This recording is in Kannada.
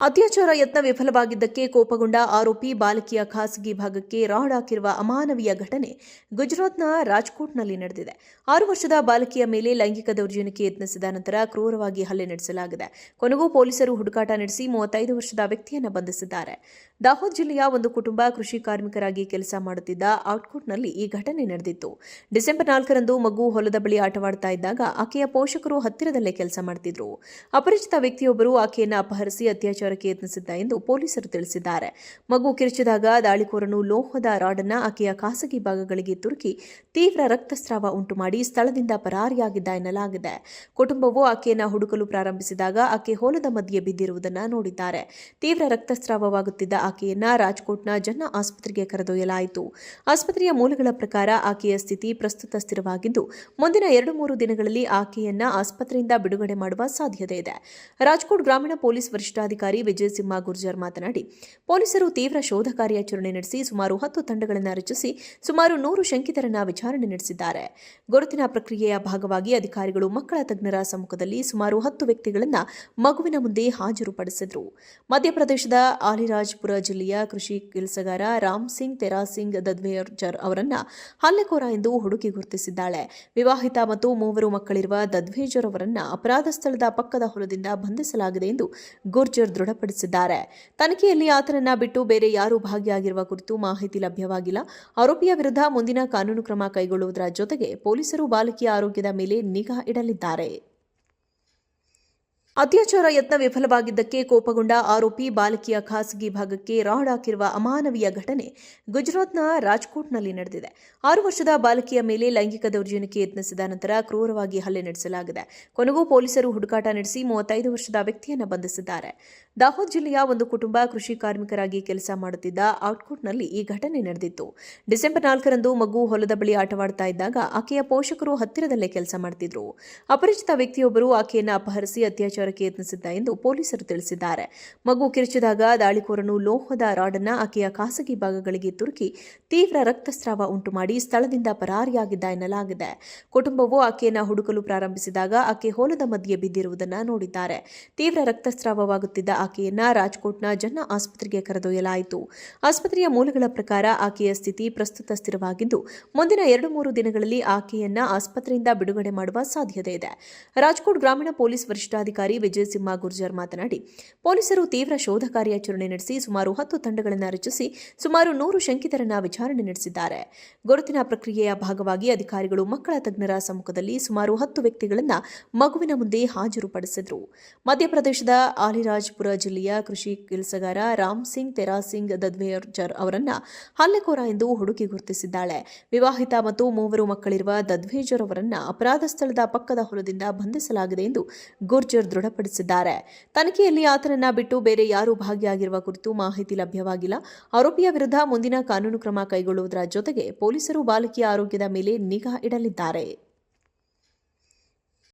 ಅತ್ಯಾಚಾರ ಯತ್ನ ವಿಫಲವಾಗಿದ್ದಕ್ಕೆ ಕೋಪಗೊಂಡ ಆರೋಪಿ ಬಾಲಕಿಯ ಖಾಸಗಿ ಭಾಗಕ್ಕೆ ರಾಡ್ ಹಾಕಿರುವ ಅಮಾನವೀಯ ಘಟನೆ ಗುಜರಾತ್ನ ರಾಜ್ಕೋಟ್ನಲ್ಲಿ ನಡೆದಿದೆ. ಆರು ವರ್ಷದ ಬಾಲಕಿಯ ಮೇಲೆ ಲೈಂಗಿಕ ದೌರ್ಜನ್ಯಕ್ಕೆ ಯತ್ನಿಸಿದ ನಂತರ ಕ್ರೂರವಾಗಿ ಹಲ್ಲೆ ನಡೆಸಲಾಗಿದೆ. ಕೊನೆಗೂ ಪೊಲೀಸರು ಹುಡುಕಾಟ ನಡೆಸಿ ಮೂವತ್ತೈದು ವರ್ಷದ ವ್ಯಕ್ತಿಯನ್ನು ಬಂಧಿಸಿದ್ದಾರೆ. ದಾಹೋದ್ ಜಿಲ್ಲೆಯ ಒಂದು ಕುಟುಂಬ ಕೃಷಿ ಕಾರ್ಮಿಕರಾಗಿ ಕೆಲಸ ಮಾಡುತ್ತಿದ್ದ ಔಟ್ಕೋಟ್ನಲ್ಲಿ ಈ ಘಟನೆ ನಡೆದಿತ್ತು. ಡಿಸೆಂಬರ್ ನಾಲ್ಕರಂದು ಮಗು ಹೊಲದ ಬಳಿ ಆಟವಾಡ್ತಾ ಇದ್ದಾಗ ಆಕೆಯ ಪೋಷಕರು ಹತ್ತಿರದಲ್ಲೇ ಕೆಲಸ ಮಾಡುತ್ತಿದ್ದರು ಅಪರಿಚಿತ ವ್ಯಕ್ತಿಯೊಬ್ಬರು ಆಕೆಯನ್ನು ಅಪಹರಿಸಿ ಅತ್ಯಾಚಾರಕ್ಕೆ ಯತ್ನಿಸಿದ್ದ ಎಂದು ಪೊಲೀಸರು ತಿಳಿಸಿದ್ದಾರೆ. ಮಗು ಕಿರಿಚಿದಾಗ ದಾಳಿಕೋರನು ಲೋಹದ ರಾಡನ್ನ ಆಕೆಯ ಖಾಸಗಿ ಭಾಗಗಳಿಗೆ ತುರುಕಿ ತೀವ್ರ ರಕ್ತಸ್ರಾವ ಉಂಟು ಮಾಡಿ ಸ್ಥಳದಿಂದ ಪರಾರಿಯಾಗಿದ್ದ ಎನ್ನಲಾಗಿದೆ. ಕುಟುಂಬವು ಆಕೆಯನ್ನು ಹುಡುಕಲು ಪ್ರಾರಂಭಿಸಿದಾಗ ಆಕೆ ಹೊಲದ ಮಧ್ಯೆ ಬಿದ್ದಿರುವುದನ್ನು ನೋಡಿದ್ದಾರೆ. ತೀವ್ರ ರಕ್ತಸ್ರಾವವಾಗುತ್ತಿದ್ದ ಆಕೆಯನ್ನ ರಾಜ್ಕೋಟ್ನ ಜನ ಆಸ್ಪತ್ರೆಗೆ ಕರೆದೊಯ್ಯಲಾಯಿತು. ಆಸ್ಪತ್ರೆಯ ಮೂಲಗಳ ಪ್ರಕಾರ ಆಕೆಯ ಸ್ಥಿತಿ ಪ್ರಸ್ತುತ ಸ್ಥಿರವಾಗಿದ್ದು, ಮುಂದಿನ ಎರಡು ಮೂರು ದಿನಗಳಲ್ಲಿ ಆಕೆಯನ್ನ ಆಸ್ಪತ್ರೆಯಿಂದ ಬಿಡುಗಡೆ ಮಾಡುವ ಸಾಧ್ಯತೆ ಇದೆ. ರಾಜ್ಕೋಟ್ ಗ್ರಾಮೀಣ ಪೊಲೀಸ್ ವರಿಷ್ಠಾಧಿಕಾರಿ ವಿಜಯ್ ಸಿಂಹ, ಗುರ್ಜರ್ ಮಾತನಾಡಿ, ಪೊಲೀಸರು ತೀವ್ರ ಶೋಧ ಕಾರ್ಯಾಚರಣೆ ನಡೆಸಿ ಸುಮಾರು ಹತ್ತು ತಂಡಗಳನ್ನು ರಚಿಸಿ ಸುಮಾರು ನೂರು ಶಂಕಿತರನ್ನ ವಿಚಾರಣೆ ನಡೆಸಿದ್ದಾರೆ. ಗುರುತಿನ ಪ್ರಕ್ರಿಯೆಯ ಭಾಗವಾಗಿ ಅಧಿಕಾರಿಗಳು ಮಕ್ಕಳ ತಜ್ಞರ ಸಮ್ಮುಖದಲ್ಲಿ ಸುಮಾರು ಹತ್ತು ವ್ಯಕ್ತಿಗಳನ್ನು ಮಗುವಿನ ಮುಂದೆ ಹಾಜರುಪಡಿಸಿದರು. ಮಧ್ಯಪ್ರದೇಶದ ಆಲಿರಾಜ್ಪುರ ಜಿಲ್ಲೆಯ ಕೃಷಿ ಕೆಲಸಗಾರ ರಾಮ್ ಸಿಂಗ್, ತೆರಾ ಸಿಂಗ್ ದದ್ವೇರ್ಜರ್ ಅವರನ್ನ ಹಲ್ಲೆಕೋರ ಎಂದು ಹುಡುಕಿ ಗುರುತಿಸಿದ್ದಾಳೆ. ವಿವಾಹಿತ ಮತ್ತು ಮೂವರು ಮಕ್ಕಳಿರುವ ದದ್ವೇಜರ್ ಅವರನ್ನ ಅಪರಾಧ ಸ್ಥಳದ ಪಕ್ಕದ ಹೊಲದಿಂದ ಬಂಧಿಸಲಾಗಿದೆ ಎಂದು ಗುರ್ಜರ್ ದೃಢಪಡಿಸಿದ್ದಾರೆ. ತನಿಖೆಯಲ್ಲಿ ಆತನನ್ನ ಬಿಟ್ಟು ಬೇರೆ ಯಾರೂ ಭಾಗಿಯಾಗಿರುವ ಕುರಿತು ಮಾಹಿತಿ ಲಭ್ಯವಾಗಿಲ್ಲ. ಆರೋಪಿಯ ವಿರುದ್ಧ ಮುಂದಿನ ಕಾನೂನು ಕ್ರಮ ಕೈಗೊಳ್ಳುವುದರ ಜೊತೆಗೆ ಪೊಲೀಸರು ಬಾಲಕಿಯ ಆರೋಗ್ಯದ ಮೇಲೆ ನಿಗಾ ಇಡಲಿದ್ದಾರೆ. ಅತ್ಯಾಚಾರ ಯತ್ನ ವಿಫಲವಾಗಿದ್ದಕ್ಕೆ ಕೋಪಗೊಂಡ ಆರೋಪಿ ಬಾಲಕಿಯ ಖಾಸಗಿ ಭಾಗಕ್ಕೆ ರಾಡ್ ಹಾಕಿರುವ ಅಮಾನವೀಯ ಘಟನೆ ಗುಜರಾತ್ನ ರಾಜ್ಕೋಟ್ನಲ್ಲಿ ನಡೆದಿದೆ. ಆರು ವರ್ಷದ ಬಾಲಕಿಯ ಮೇಲೆ ಲೈಂಗಿಕ ದೌರ್ಜನ್ಯಕ್ಕೆ ಯತ್ನಿಸಿದ ನಂತರ ಕ್ರೂರವಾಗಿ ಹಲ್ಲೆ ನಡೆಸಲಾಗಿದೆ. ಕೊನೆಗೂ ಪೊಲೀಸರು ಹುಡುಕಾಟ ನಡೆಸಿ ಮೂವತ್ತೈದು ವರ್ಷದ ವ್ಯಕ್ತಿಯನ್ನು ಬಂಧಿಸಿದ್ದಾರೆ. ದಾಹೋದ್ ಜಿಲ್ಲೆಯ ಒಂದು ಕುಟುಂಬ ಕೃಷಿ ಕಾರ್ಮಿಕರಾಗಿ ಕೆಲಸ ಮಾಡುತ್ತಿದ್ದ ಔಟ್ಕೋಟ್ನಲ್ಲಿ ಈ ಘಟನೆ ನಡೆದಿತ್ತು. ಡಿಸೆಂಬರ್ ನಾಲ್ಕರಂದು ಮಗು ಹೊಲದ ಬಳಿ ಆಟವಾಡ್ತಾ ಇದ್ದಾಗ ಆಕೆಯ ಪೋಷಕರು ಹತ್ತಿರದಲ್ಲೇ ಕೆಲಸ ಮಾಡುತ್ತಿದ್ದರು ಅಪರಿಚಿತ ವ್ಯಕ್ತಿಯೊಬ್ಬರು ಆಕೆಯನ್ನು ಅಪಹರಿಸಿ ಅತ್ಯಾಚಾರಕ್ಕೆ ಯತ್ನಿಸಿದ್ದ ಎಂದು ಪೊಲೀಸರು ತಿಳಿಸಿದ್ದಾರೆ. ಮಗು ಕಿರಿಚಿದಾಗ ದಾಳಿಕೋರನು ಲೋಹದ ರಾಡನ್ನ ಆಕೆಯ ಖಾಸಗಿ ಭಾಗಗಳಿಗೆ ತುರುಕಿ ತೀವ್ರ ರಕ್ತಸ್ರಾವ ಉಂಟು ಮಾಡಿ ಸ್ಥಳದಿಂದ ಪರಾರಿಯಾಗಿದ್ದ ಎನ್ನಲಾಗಿದೆ. ಕುಟುಂಬವು ಆಕೆಯನ್ನು ಹುಡುಕಲು ಪ್ರಾರಂಭಿಸಿದಾಗ ಆಕೆ ಹೊಲದ ಮಧ್ಯೆ ಬಿದ್ದಿರುವುದನ್ನು ನೋಡಿದ್ದಾರೆ. ತೀವ್ರ ರಕ್ತಸ್ರಾವವಾಗುತ್ತಿದ್ದ ಆಕೆಯನ್ನ ರಾಜ್ಕೋಟ್ನ ಜನ ಆಸ್ಪತ್ರೆಗೆ ಕರೆದೊಯ್ಯಲಾಯಿತು. ಆಸ್ಪತ್ರೆಯ ಮೂಲಗಳ ಪ್ರಕಾರ ಆಕೆಯ ಸ್ಥಿತಿ ಪ್ರಸ್ತುತ ಸ್ಥಿರವಾಗಿದ್ದು, ಮುಂದಿನ ಎರಡು ಮೂರು ದಿನಗಳಲ್ಲಿ ಆಕೆಯನ್ನ ಆಸ್ಪತ್ರೆಯಿಂದ ಬಿಡುಗಡೆ ಮಾಡುವ ಸಾಧ್ಯತೆ ಇದೆ. ರಾಜ್ಕೋಟ್ ಗ್ರಾಮೀಣ ಪೊಲೀಸ್ ವರಿಷ್ಠಾಧಿಕಾರಿ ವಿಜಯ್ ಸಿಂಹ ಗುರ್ಜರ್ ಮಾತನಾಡಿ, ಪೊಲೀಸರು ತೀವ್ರ ಶೋಧ ಕಾರ್ಯಾಚರಣೆ ನಡೆಸಿ ಸುಮಾರು ಹತ್ತು ತಂಡಗಳನ್ನು ರಚಿಸಿ ಸುಮಾರು ನೂರು ಶಂಕಿತರನ್ನ ವಿಚಾರಣೆ ನಡೆಸಿದ್ದಾರೆ. ಗುರುತಿನ ಪ್ರಕ್ರಿಯೆಯ ಭಾಗವಾಗಿ ಅಧಿಕಾರಿಗಳು ಮಕ್ಕಳ ತಜ್ಞರ ಸಮ್ಮುಖದಲ್ಲಿ ಸುಮಾರು ಹತ್ತು ವ್ಯಕ್ತಿಗಳನ್ನು ಮಗುವಿನ ಮುಂದೆ ಹಾಜರುಪಡಿಸಿದರು. ಮಧ್ಯಪ್ರದೇಶದ ಆಲಿರಾಜ್ಪುರ ಜಿಲ್ಲೆಯ ಕೃಷಿ ಕೆಲಸಗಾರ ರಾಮ್ ಸಿಂಗ್ ತೆರಾಸಿಂಗ್ ದದ್ವೇರ್ಜರ್ ಅವರನ್ನ ಹಲ್ಲೆಕೋರ ಎಂದು ಹುಡುಕಿ ಗುರುತಿಸಿದ್ದಾಳೆ. ವಿವಾಹಿತ ಮತ್ತು ಮೂವರು ಮಕ್ಕಳಿರುವ ದದ್ವೇಜರ್ ಅವರನ್ನ ಅಪರಾಧ ಸ್ಥಳದ ಪಕ್ಕದ ಹೊಲದಿಂದ ಬಂಧಿಸಲಾಗಿದೆ ಎಂದು ಗುರ್ಜರ್ ದೃಢಪಡಿಸಿದ್ದಾರೆ. ತನಿಖೆಯಲ್ಲಿ ಆತನನ್ನ ಬಿಟ್ಟು ಬೇರೆ ಯಾರೂ ಭಾಗಿಯಾಗಿರುವ ಕುರಿತು ಮಾಹಿತಿ ಲಭ್ಯವಾಗಿಲ್ಲ. ಆರೋಪಿಯ ವಿರುದ್ಧ ಮುಂದಿನ ಕಾನೂನು ಕ್ರಮ ಕೈಗೊಳ್ಳುವುದರ ಜೊತೆಗೆ ಪೊಲೀಸರು ಬಾಲಕಿಯ ಆರೋಗ್ಯದ ಮೇಲೆ ನಿಗಾ ಇಡಲಿದ್ದಾರೆ.